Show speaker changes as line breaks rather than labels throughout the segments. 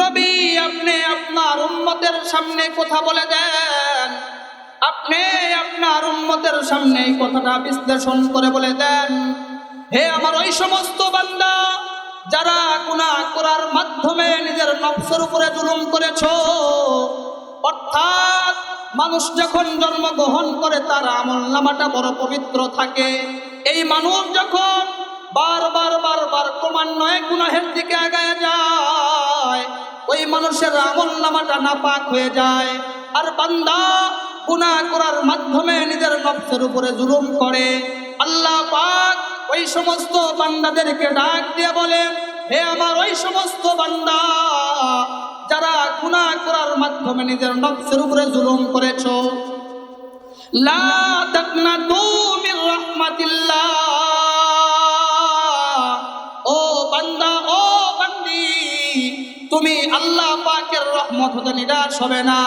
নবী, আপনি আপনার উম্মতের সামনে কথা বলে দেন। আপনি আপনার উম্মতের সামনে এই কথাটা বিশ্লেষণ করে বলে দেন। হে আমার ওই সমস্ত বান্দা, যারা গুনাহ করার মাধ্যমে নিজের নফসের উপরে জুলুম করেছ, অর্থাৎ মানুষ যখন জন্মগ্রহণ করে, তার আমল নামাটা বড় পবিত্র থাকে। এই মানুষ যখন বারবার বারবার ক্রমান্বয়ে গুনাহের দিকে আগায় যায়। ওই মানুষের আমল নামাটা নাপাক হয়ে যায়। আর বান্দা গুনাহ করার মাধ্যমে নিজের নফসের উপরে জুলুম করে। আল্লাহ পাক ওই সমস্ত বান্দাদেরকে ডাক দিয়ে বলে, হে আমার ওই সমস্ত বান্দা, যারা গুনাহ করার মাধ্যমে নিজের নফসের উপরে জুলুম করেছ, লা তাকনাতু মির রাহমাতিল্লাহ। তুমি আল্লাহ পাকের রহমত হতে নিরাশ হবে না।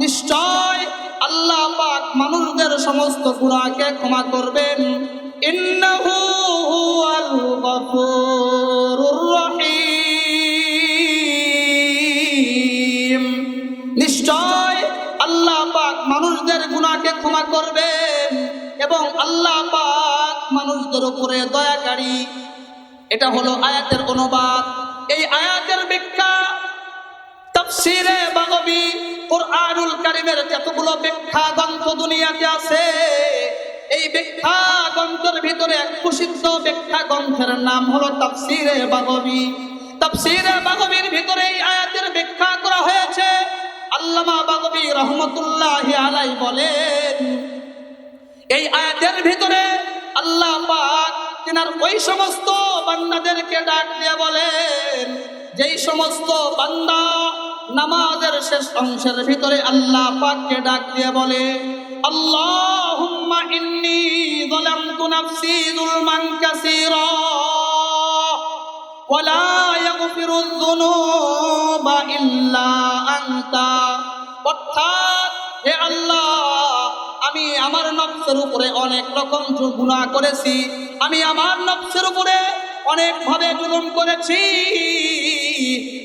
নিশ্চয় আল্লাহ পাক মানুষদের সমস্ত গুনাহকে ক্ষমা করবেন। নিশ্চয় আল্লাহ পাক মানুষদের গুনাহকে ক্ষমা করবেন এবং আল্লাহ পাক মানুষদের উপরে দয়াকারী এটা হলো আয়াতের অনুবাদ। এই আয়াতের ব্যাখ্যা তাফসিরে বাগবি কোরআনুল কারিমের যতগুলো ব্যাখ্যা গ্রন্থ দুনিয়াতে আছে, এই ব্যাখ্যা গ্রন্থের ভিতরে এক প্রসিদ্ধ ব্যাখ্যা গ্রন্থের নাম হলো তাফসিরে বাগবি। তাফসিরে বাগবির ভিতরে এই আয়াতের ব্যাখ্যা করা হয়েছে। আল্লামা বাগবি রহমতুল্লাহ আলাই বলেন, এই আয়াতের ভিতরে আল্লাহ পাক তিনার ওই সমস্ত বান্দাদেরকে ডাক দিয়ে বলেন, যেই সমস্ত বান্দা নামাজের শেষ অংশের ভিতরে আল্লাহ পাককে ডাক দিয়ে বলে, আল্লাহুম্মা ইন্নী যালামতু নাফসি যুলমান কাসীরা ওয়ালা ইয়াগফিরুয যুনুবা ইল্লা আমার নফসের উপরে অনেক রকম গুনাহ করেছি। আমি আমার নফসের উপরে অনেক ভাবে জুলুম করেছি।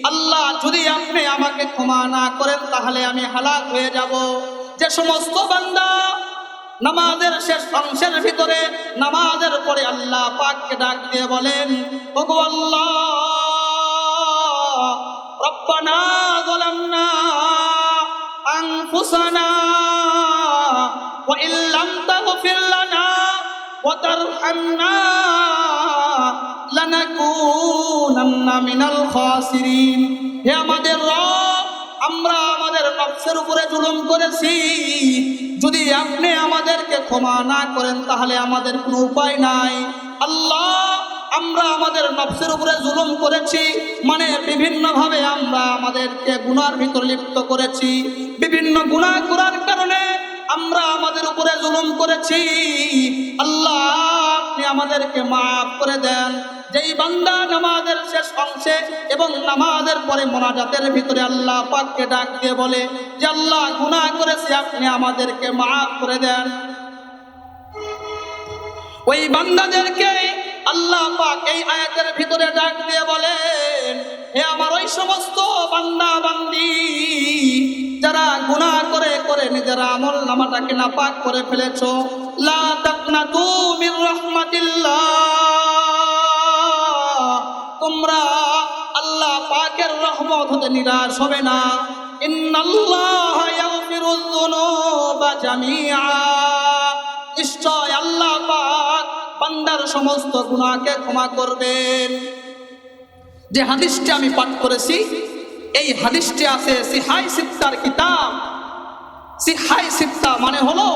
আল্লাহ, যদি আপনি আমাকে ক্ষমা না করেন, তাহলে আমি হালাক হয়ে যাব। যে সমস্ত বান্দা নামাজের শেষ অংশের ভিতরে নামাজের পরে আল্লাহ পাককে ডাক দিয়ে বলেন, ওগো আল্লাহ, রব্বানা যালামনা আনফুসানা ওয়া হে আমাদের রব, আমরা আমাদের নফসের উপরে জুলুম করেছি। যদি আপনি আমাদেরকে ক্ষমা না করেন, তাহলে আমাদের কোনো উপায় নাই। আল্লাহ, আমরা আমাদের নফসের উপরে জুলুম করেছি মানে বিভিন্নভাবে আমরা আমাদেরকে গুনার ভিতর লিপ্ত করেছি। বিভিন্ন গুনাহ করার কারণে আমরা আমাদের উপরে জুলুম করেছি। আল্লাহ, আপনি আমাদেরকে মাফ করে দেন। যেই বান্দা নামাজের শেষ অংশে এবং নামাজের পরে মোনাজাতের ভিতরে আল্লাহ পাককে ডাক দিয়ে বলে যে, আল্লাহ, গুনাহ করেছি, আপনি আমাদেরকে মাফ করে দেন। ওই বান্দাদেরকে আল্লাহ পাক এই আয়াতের ভিতরে ডাক দিয়ে বলেন হে আমার ওই সমস্ত বান্দা বান্দি, যারা গুনাহ করে করে নিজের আমল নামাটাকে নাপাক করে ফেলেছো, লা তাকনাতু মির রাহমাতিল্লাহ। তোমরা আল্লাহ পাকের রহমত হতে নিরাশ হবে না। ইন্নাল্লাহ ইয়াগফিরুয যুনুবা জামিআ। নিশ্চয় আল্লাহ পাক বান্দার সমস্ত গুনাহকে ক্ষমা করবেন। যে হাদিসটি আমি পাঠ করেছি, এই হাদিসটি আছে সিহাই সিত্তার কিতাব। সিহাই সিত্তা মানে হলো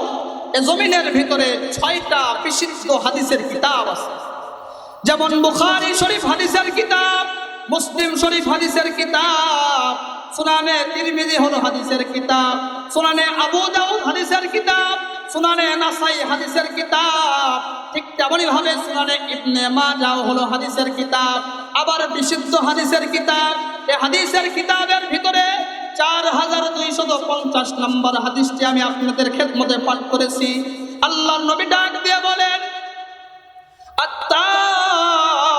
এ জমিনের ভিতরে ছয়টা বিশিষ্ট হাদিসের কিতাব আছে। যেমন বুখারী শরীফ হাদিসের কিতাব, মুসলিম শরীফ হাদিসের কিতাব, সুনানে তিরমিজি হলো হাদিসের কিতাব, সুনানে আবু দাউদ হাদিসের কিতাব, সুনানে নাসাই হাদিসের কিতাব তেমনই ভাবে সুনানে ইবনে মাজাও হলো হাদিসের কিতাব, আবার বিশুদ্ধ হাদিসের কিতাব। এই হাদিসের কিতাবের ভিতরে চার হাজার দুইশত পঞ্চাশ নম্বর হাদিসটি আমি আপনাদের খেদমতে পাঠ করেছি। আল্লাহ নবী ডাক দিয়ে বলেন, আত্তাইবু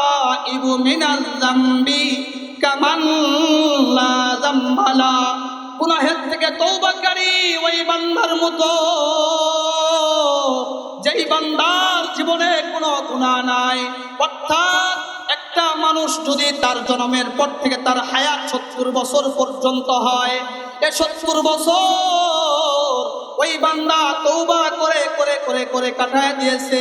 মিনাল যামবি কামান লা যামবালা গুনাহের থেকে তওবাকারী ওই বান্দার মতো যেই বান্দার জীবনে কোনো গুণা নাই, অর্থাৎ একটা মানুষ যদি তার জন্মের পর থেকে তার হায়াত সত্তর বছর পর্যন্ত হয়, এ সত্তর বছর ওই বান্দা তৌবা করে করে করে করে কাটায় দিয়েছে।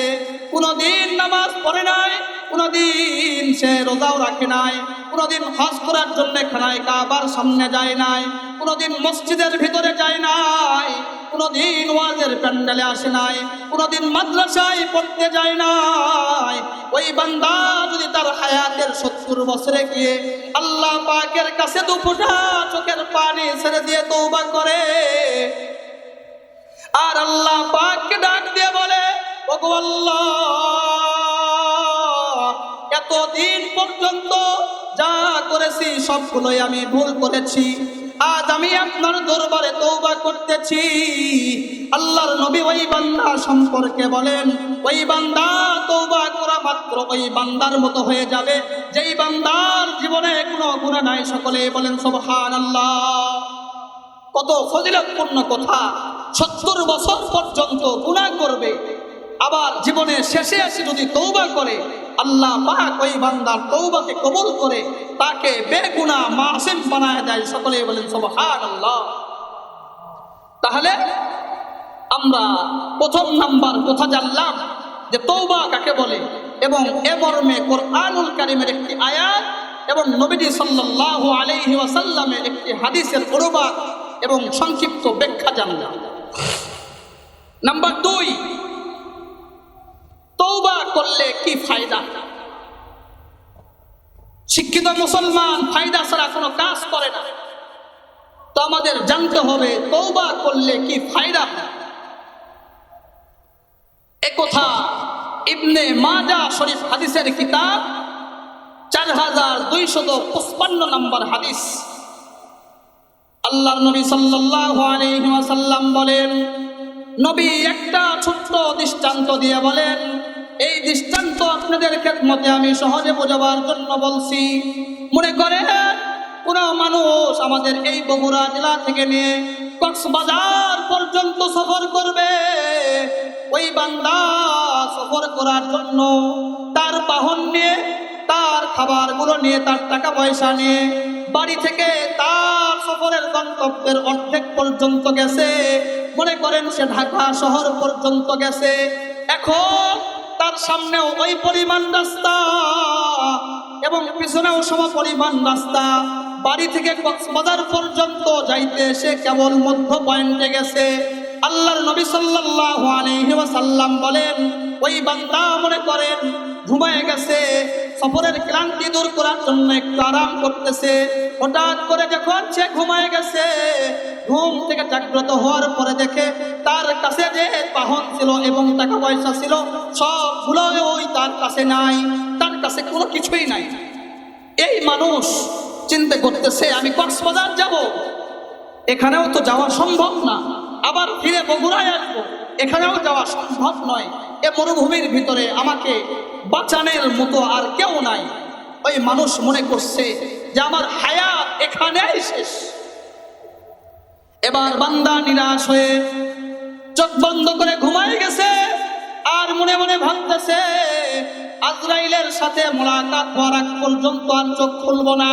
কোনোদিন নামাজ পড়ে নাই, কোনোদিন সে রোজাও রাখে নাই, কোনোদিন হজ করার জন্য খানায় কাবার সামনে যায় নাই, কোনোদিন মসজিদের ভিতরে যায় নাই, কোনোদিন ওয়াজের প্যান্ডেলে আসে নাই, কোনোদিন মাদ্রাসায় পড়তে যায় নাই। ওই বান্দা যদি তার হায়াতের সত্তর বছরে গিয়ে আল্লাহ পাকের কাছে দু ফোঁটা চোখের পানি ছেড়ে দিয়ে তৌবা করে আল্লাহ পাককে ডাক দিয়ে বলে, ওগো আল্লাহ, এতদিন পর্যন্ত যা করেছি সবগুলোই আমি ভুল করেছি। আজ আমি আপনার দরবারে তৌবা করতেছি। আল্লাহর নবী ওই বান্দা সম্পর্কে বলেন, ওই বান্দা তৌবা করা মাত্র ওই বান্দার মতো হয়ে যাবে। যেই বান্দার জীবনে কোনো গুণা নাই সকলে বলেন, সুবহানাল্লাহ। কত ফজিলতপূর্ণ কথা। সত্তর বছর পর্যন্ত গুণা করবে। আবার জীবনের শেষে এসে যদি তৌবা করে, আল্লাহ ওই বান্দার তৌবাকে কবুল করে, তাকে বেগুনা মাসিম বানায় দেয়। সকলে বলেন সুবহান আল্লাহ তাহলে আমরা প্রথম নাম্বার কথা জানলাম যে তৌবা কাকে বলে এবং এ মর্মে কোরআনুল কারিমের একটি আয়াত এবং নবীজি সাল্লাল্লাহু আলাইহি ওয়াসাল্লামের একটি হাদিসের অনুবাদ এবং সংক্ষিপ্ত ব্যাখ্যা জানলাম। নাম্বার দুই তৌবা করলে কি ফায়দা? শিক্ষিত মুসলমান ফায়দা ছাড়া কোনো কাজ করে না। তো আমাদের জানতে হবে তৌবা করলে কি ফায়দা? একথা ইবনে মাজা শরীফ হাদিসের কিতাব, চার হাজার দুইশত পঁচপান্ন নম্বর হাদিস। আল্লাহ নবী ওয়াসাল্লাম বলেন, নবী একটা ছোট্ট দৃষ্টান্ত দিয়ে বলেন, এই দৃষ্টান্ত আপনাদের খেদমতে আমি সহজে বোঝাবার জন্য বলছি। মনে করেন, কোন মানুষ আমাদের এই বগুড়া জেলা থেকে নিয়ে কক্সবাজার পর্যন্ত সফর করবে, ওই বান্দা সফর করার জন্য তার বাহন নিয়ে, তার খাবারগুলো নিয়ে, তার টাকা পয়সা নিয়ে, বাড়ি থেকে তার সফরের গন্তব্যের অর্ধেক পর্যন্ত গেছে। মনে করেন সে ঢাকা শহর পর্যন্ত গেছে। এখন তার সামনেও ওই পরিমাণ রাস্তা এবং পিছনেও সম পরিমাণ রাস্তা। বাড়ি থেকে কক্সবাজার পর্যন্ত যাইতে সে কেবল মধ্য পয়েন্টে গেছে। আল্লাহর নবী সাল্লাল্লাহু আলাইহি ওয়াসাল্লাম বলেন, ওই বান্দা মনে করেন ঘুমায় গেছে। সফরের ক্লান্তি দূর করার জন্য একটু আরাম করতেছে। হঠাৎ করে যখন সে ঘুমায় গেছে। ঘুম থেকে জাগ্রত হওয়ার পরে দেখে তার কাছে যে বাহন ছিল এবং টাকা পয়সা ছিল, সবগুলো ওই তার কাছে নাই, তার কাছে কোনো কিছুই নাই। এই মানুষ চিন্তা করতেছে, আমি কক্সবাজার যাব। এখানেও তো যাওয়া সম্ভব না। আবার ফিরে বগুড়ায় আসব। এখানেও যাওয়া সম্ভব নয়। এ মরুভূমির ভিতরে আমাকে বাঁচানের মতো আর কেউ নাই। ওই মানুষ মনে করছে যে আমার হায়াত এখানেই শেষ। এবার বান্দা নিরাশ হয়ে চোখ বন্ধ করে ঘুমাই গেছে আর মনে মনে ভাবতেছে, আজরাইলের সাথে মোলাকাত হওয়ার আগ পর্যন্ত আর চোখ খুলব না।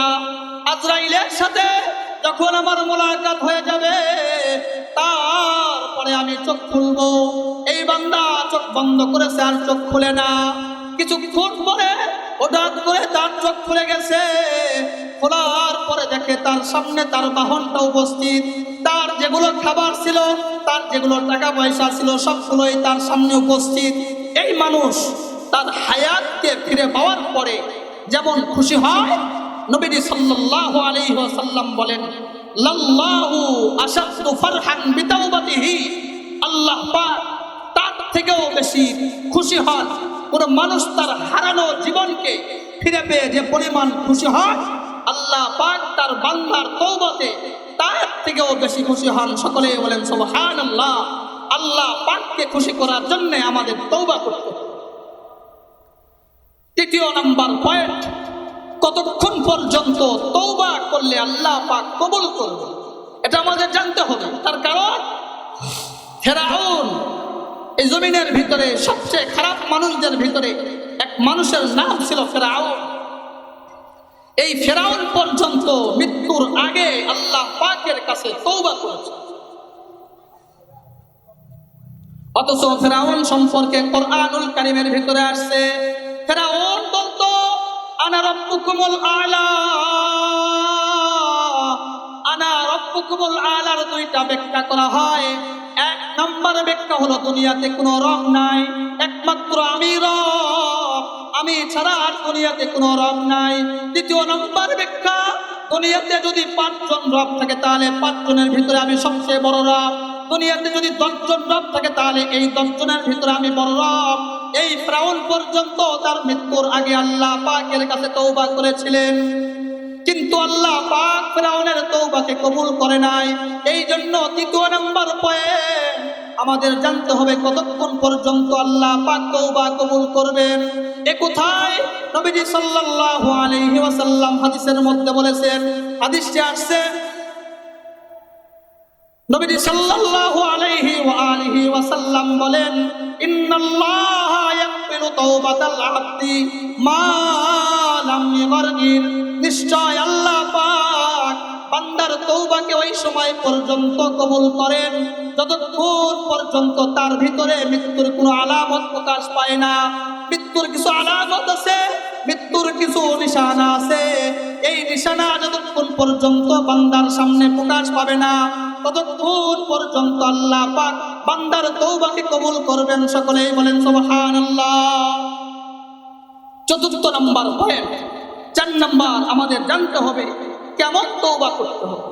আজরাইলের সাথে যখন আমার মোলাকাত হয়ে যাবে তারপরে আমি চোখ খুলবো। এই বান্দা চোখ বন্ধ করেছে আর চোখ খুলে না। কিছু কিছুক্ষণ পরে হঠাৎ করে তার চোখ খুলে গেছে। খোলার পরে দেখে তার সামনে তার বাহনটা উপস্থিত। তার যেগুলো খাবার ছিল, তার যেগুলো টাকা পয়সা ছিল, সবগুলোই তার সামনে উপস্থিত। এই মানুষ তার হায়াতকে ফিরে পাওয়ার পরে যেমন খুশি হয়, নবীজি সাল্লাল্লাহু আলাইহি ওয়াসাল্লাম বলেন লাল্লাহু আশাদ্দু ফারহান বিতাওবাতিহি। আল্লাহ পাক তার থেকেও বেশি খুশি হন। কোন মানুষ তার হারানো জীবনকে ফিরে পেয়ে যে পরিমাণ খুশি হয়, আল্লাহ পাক তার বান্দার তৌবাতে তার থেকেও বেশি খুশি হন। সকলে বলেন সুবহান আল্লাহ পাককে খুশি করার জন্য আমাদের তৌবা করতে। তৃতীয় নাম্বার পয়েন্ট কতক্ষণ পর্যন্ত তৌবা করলে আল্লাহ পাক কবুল করবে। এটা আমাদের জানতে হবে। তার কারণ, ফেরাউন এই জমিনের ভিতরে সবচেয়ে খারাপ মানুষদের ভিতরে এক মানুষের নাম ছিল ফেরাউন। এই ফেরাউন পর্যন্ত মৃত্যুর আগে আল্লাহ পাকের কাছে তৌবা করেছে। অথচ ফেরাউন সম্পর্কে কোরআনুল কারিমের ভিতরে আসছে, ফেরাউন বলতো আনা আলা। আনা আলার দুইটা ব্যাখ্যা করা হয়। এক নম্বর ব্যাখ্যা হলো, দুনিয়াতে কোনো রব নাই, একমাত্র আমি রব। আমি ছাড়া আর দুনিয়াতে কোনো রব নাই। দ্বিতীয় নম্বর ব্যাখ্যা, দুনিয়াতে যদি পাঁচজন রব থাকে, তাহলে পাঁচজনের ভিতরে আমি সবচেয়ে বড় রব। দুনিয়াতে যদি দশজন রব থাকে, তাহলে এই দশজনের ভিতরে আমি বড় রব। এই ফ্রাউন পর্যন্ত তার মৃত্যুর আগে আল্লাহ পাকের কাছে তৌবা করেছিলেন। কিন্তু আল্লাহ পাক ফেরাউনের তৌবাকে কবুল করে নাই। এই জন্য তৃতীয় নম্বর পয়েন্ট আমাদের জানতে হবে কতক্ষণ পর্যন্ত আল্লাহ পাক তৌবা কবুল করবেন। এ কোথায়? নবীজি সাল্লাল্লাহু আলাইহি ওয়াসাল্লাম হাদিসের মধ্যে বলেছেন, হাদিসটি আসছে, নবীজি সাল্লাল্লাহু ওয়াসাল্লাম বলেন নিশ্চয় আল্লাহ পাক বান্দার তৌবাকে ওই সময় পর্যন্ত কবুল করেন। যতক্ষণ পর্যন্ত তার ভিতরে মৃত্যুর কোনো আলামত প্রকাশ পায় না, মৃত্যুর কিছু আলামত আছে, মৃত্যুর কিছু নিশানা আছে। এই নিশানা যতক্ষণ পর্যন্ত বান্দার সামনে প্রকাশ পাবে না, ততক্ষণ পর্যন্ত আল্লাহ পাক বান্দার তৌবাকে কবুল করবেন সকলেই বলেন সুবহানাল্লাহ। চতুর্থ নাম্বার পয়েন্ট চার নাম্বার, আমাদের জানতে হবে কেমন তৌবা করতে হবে।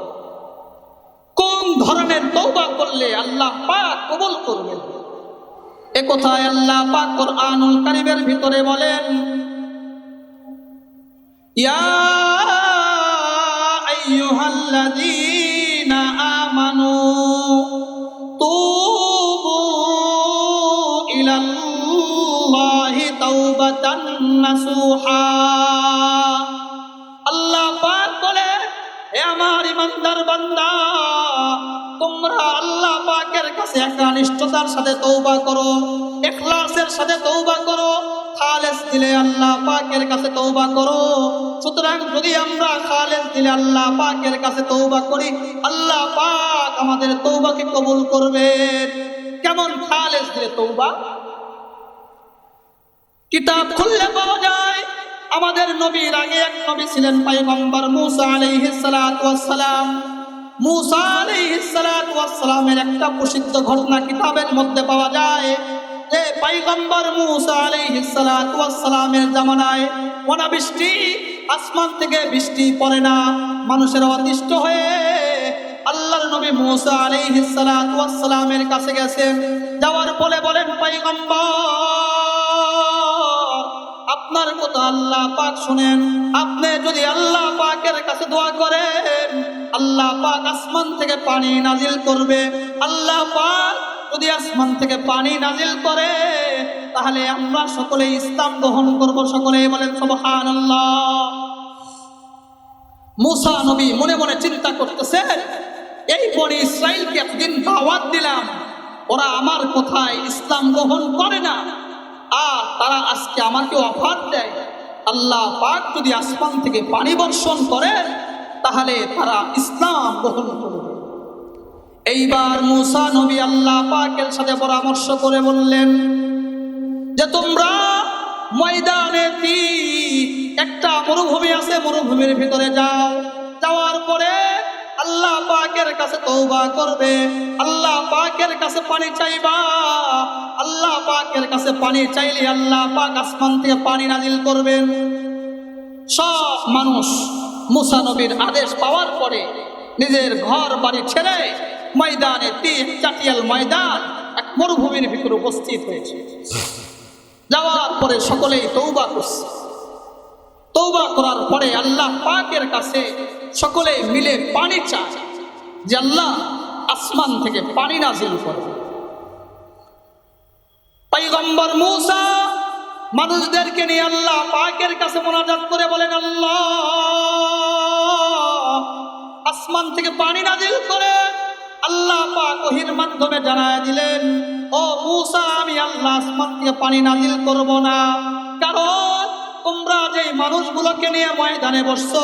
কোন ধরনের তৌবা করলে আল্লাহ পাক কবুল করবেন? এ কথায় আল্লাহ পাক কোরআনুল কারিমের ভিতরে বলেন, ইয়া তাওবাতান নাসুহা। আল্লাহ পাক বলে, হে আমার ইমানদার বান্দা, তোমরা আল্লাহ পাকের কাছে একনিষ্ঠতার সাথে তৌবা করো, ইখলাসের সাথে তৌবা করো, খালেস দিলে আল্লাহ পাকের কাছে তৌবা করো। সুতরাং যদি আমরা খালেস দিলে আল্লাহ পাকের কাছে তৌবা করি, আল্লাহ পাক আমাদের তৌবাকে কবুল করবেন। কেমন খালেস দিলে তৌবা কিতাব খুললে পাওয়া যায়, আমাদের নবীর আগে এক নবী ছিলেন পাইগম্বর মুসা আলাইহিস সালাতু মুসা আলাইহিস সালাতু একটা প্রসিদ্ধ ঘটনা কিতাবের মধ্যে পাওয়া যায় যে পয়গম্বর মুসা আলাইহিস সালাতু ওয়াস সালামের জামানায় অনাবৃষ্টি, আসমান থেকে বৃষ্টি পড়ে না, মানুষের অতিষ্ঠ হয়ে আল্লাহর নবী মুসা আলাইহিস সালাতু ওয়াস কাছে গেছেন। যাওয়ার পরে বলেন, পয়গম্বর আপনার কথা আল্লাহ পাক শুনেন। আপনি যদি আল্লাহ পাকের কাছে দোয়া করেন, আল্লাহ পাক আসমান থেকে পানি নাজিল করবে। আল্লাহ পাক যদি আসমান থেকে পানি নাজিল করে, তাহলে আমরা সকলে ইসলাম গ্রহণ করব। সকলে বলেন, সুবহানাল্লাহ। মুসা নবী মনে মনে চিন্তা করতেছেন এই বনি ইসরায়েলকে একদিন দাওয়াত দিলাম, ওরা আমার কথায় ইসলাম গ্রহণ করে না। আর তারা আজকে আমাকে অফার দেয়। আল্লাহ পাক যদি আসমান থেকে পানি বর্ষণ করেন তাহলে তারা ইসলাম গ্রহণ করবে। এইবার মুসা নবী আল্লাহ পাকের সাথে পরামর্শ করে বললেন যে, তোমরা ময়দানে একটা মরুভূমি আছে, মরুভূমির ভিতরে যাও। পাকের কাছে তৌবা করবে। আল্লাহ পাকের কাছে পানি চাইবা। আল্লাহ পাকের কাছে পানি চাইলে আল্লাহ পাক আসমান থেকে পানি নাজিল করবেন। সব মানুষ মুসা নবীর আদেশ পাওয়ার পরে নিজের ঘর বাড়ি ছেড়ে ময়দানে তিন চাটিয়াল ময়দান এক মরুভূমির ভিতরে উপস্থিত হয়েছে। যাওয়ার পরে সকলেই তৌবা করছে। তৌবা করার পরে আল্লাহ পাকের কাছে সকলে মিলে পানি চায়। যে আল্লাহ আসমান থেকে পানি নাজিল করে। পৈগম্বর মূসা মানুষদেরকে নিয়ে আল্লাহ পাকের কাছে মোনাজাত করে বলেন, আল্লাহ, আসমান থেকে পানি নাজিল করে। আল্লাহ পাক ওহির মাধ্যমে জানায় দিলেন, ও মূসা, আমি আল্লাহ আসমান থেকে পানি নাজিল করব না। কারণ তোমরা যে মানুষগুলোকে নিয়ে ময়দানে বসছো,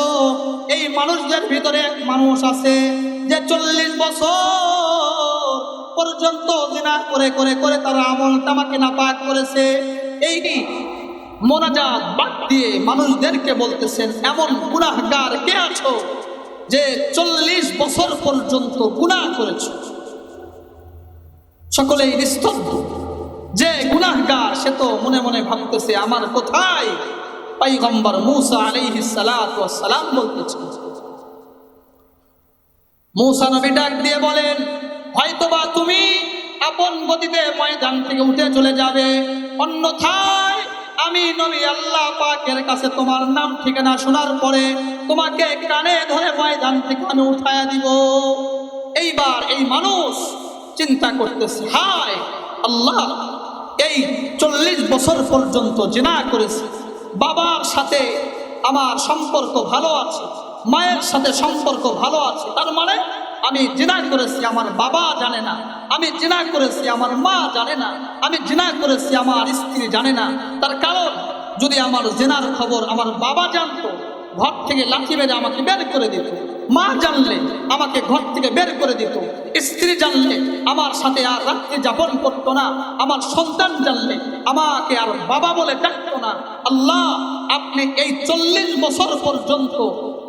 এই মানুষদের ভিতরে এক মানুষ আছে যে চল্লিশ বছর পর্যন্ত জিনা করে করে করে তারা আমল তামাকে নাপাক করেছে। এই কি? মোনাজাত বাদ দিয়ে মানুষদেরকে বলতেছেন, এমন গুনাহগার কে আছো যে চল্লিশ বছর পর্যন্ত গুনাহ করেছ? সকলেই নিস্তব্ধ। যে গুনাহগার, সে তো মনে মনে ভাবতেছে, আমার কোথায় পাইগম্বর মুসা ওয়াস সালাম বলতেছে। মূসা নবী ডাক দিয়ে বলেন, হয়তোবা তুমি আপন গতিতে ময়দান থেকে উঠে চলে যাবে। অন্যথায় আমি নবী আল্লাহ পাকের কাছে তোমার নাম ঠিকানা শোনার পরে তোমাকে কানে ধরে ময়দান থেকে আমি উঠায়া দিব। এইবার এই মানুষ চিন্তা করতেছে, হায় আল্লাহ, এই চল্লিশ বছর পর্যন্ত জেনা করেছি। বাবার সাথে আমার সম্পর্ক ভালো আছে, মায়ের সাথে সম্পর্ক ভালো আছে, তার মানে আমি জিনা করেছি, আমার বাবা জানে না, আমি জিনা করেছি, আমার মা জানে না, আমি জিনা করেছি, আমার স্ত্রী জানে না, তার কারণ যদি আমার জেনার খবর আমার বাবা জানতো, ঘর থেকে লাঠি মেরে আমাকে বের করে দিত। মা জানলে আমাকে ঘর থেকে বের করে দিত। স্ত্রী জানলে আমার সাথে আর রাত্রি যাপন করতো না। আমার সন্তান জানলে আমাকে আর বাবা বলে ডাকতো না। আল্লাহ, আপনি এই চল্লিশ বছর পর্যন্ত,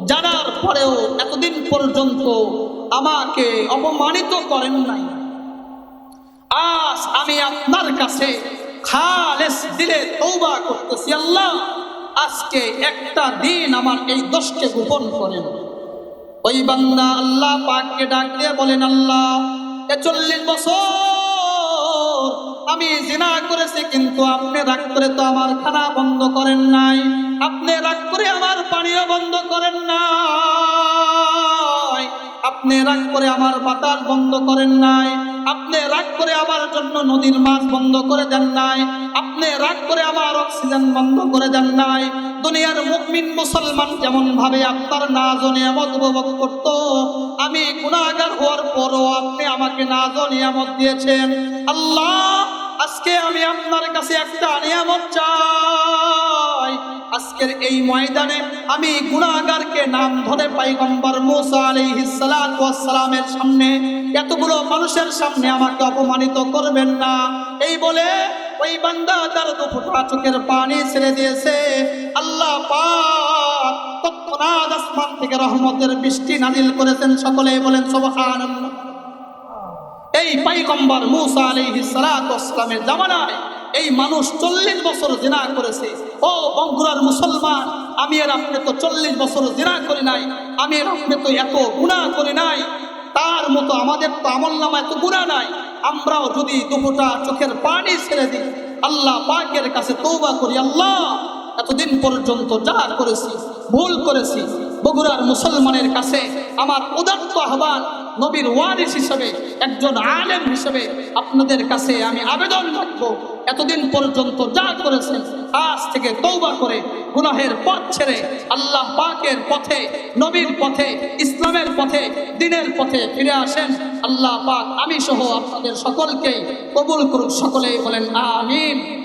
জানার পরেও এতদিন পর্যন্ত আমাকে অপমানিত করেন নাই। আজ আমি আপনার কাছে খালেস দিলে তৌবা করতেছি। আল্লাহ, আজকে একটা দিন আমার এই দশকে গোপন করেন। ওই বান্দা আল্লাহ পাককে ডাক দিয়ে বলেন, আল্লাহ এ চল্লিশ বছর আমি জিনা করেছি, কিন্তু আপনি রাগ করে তো আমার খানা বন্ধ করেন নাই। আপনি রাগ করে আমার পানিও বন্ধ করেন নাই। আপনি রাগ করে আমার বাতাস বন্ধ করেন নাই। আপনি রাগ করে আমার জন্য নদীর মাছ বন্ধ করে দেন নাই। আপনি রাগ করে আমার অক্সিজেন বন্ধ করে দেন নাই। দুনিয়ার মুকমিন মুসলমান যেমন ভাবে আপনার নাজ নিয়ামত উপভোগ করত, আমি গুণাগার হওয়ার পরও আপনি আমাকে নাজ নিয়ামত দিয়েছেন। আল্লাহ, আজকে আমি আপনার কাছে একটা নিয়ামত চাই। আজকের এই ময়দানে আমি গুণাগারকে নাম ধরে পাইগম্বর মুসা আলাইহিস সালাতু সামনে এতগুলো মানুষের সামনে আমাকে অপমানিত করবেন না। এই বলে ওই বান্দা তার দুফোটা চোখের পানি ছেড়ে দিয়েছে। আল্লাহ পাক তৎক্ষণাৎ আসমান থেকে রহমতের বৃষ্টি নাজিল করেছেন। সকলে বলেন, সুবহানাল্লাহ। এই পাইগম্বর মুসা ওয়াস জামানায় এই মানুষ চল্লিশ বছর জিনা করেছে। ও বঙ্গুরার মুসলমান, আমি এর আপনি তো চল্লিশ বছর জিনা করি নাই, আমি এর আপনি তো এত গুণা করি নাই। তার মতো আমাদের তো আমল নামা এত গুণা নাই। আমরাও যদি দুপুটা চোখের পানি ছেড়ে দিই, আল্লাহ পাকের কাছে তৌবা করি, আল্লাহ, এতদিন পর্যন্ত যা করেছি, ভুল করেছি, বগুড়ার মুসলমানের কাছে আমার উদাত্ত আহ্বান নবীর ওয়ারিস হিসেবে, একজন আলেম হিসেবে আপনাদের কাছে আমি আবেদন রাখব এতদিন পর্যন্ত যা করেছেন, আজ থেকে তৌবা করে গুনাহের পথ ছেড়ে আল্লাহ পাকের পথে, নবীর পথে, ইসলামের পথে, দিনের পথে ফিরে আসেন। আল্লাহ পাক আমি সহ আপনাদের সকলকেই কবুল করুক, সকলেই বলেন, আমিন।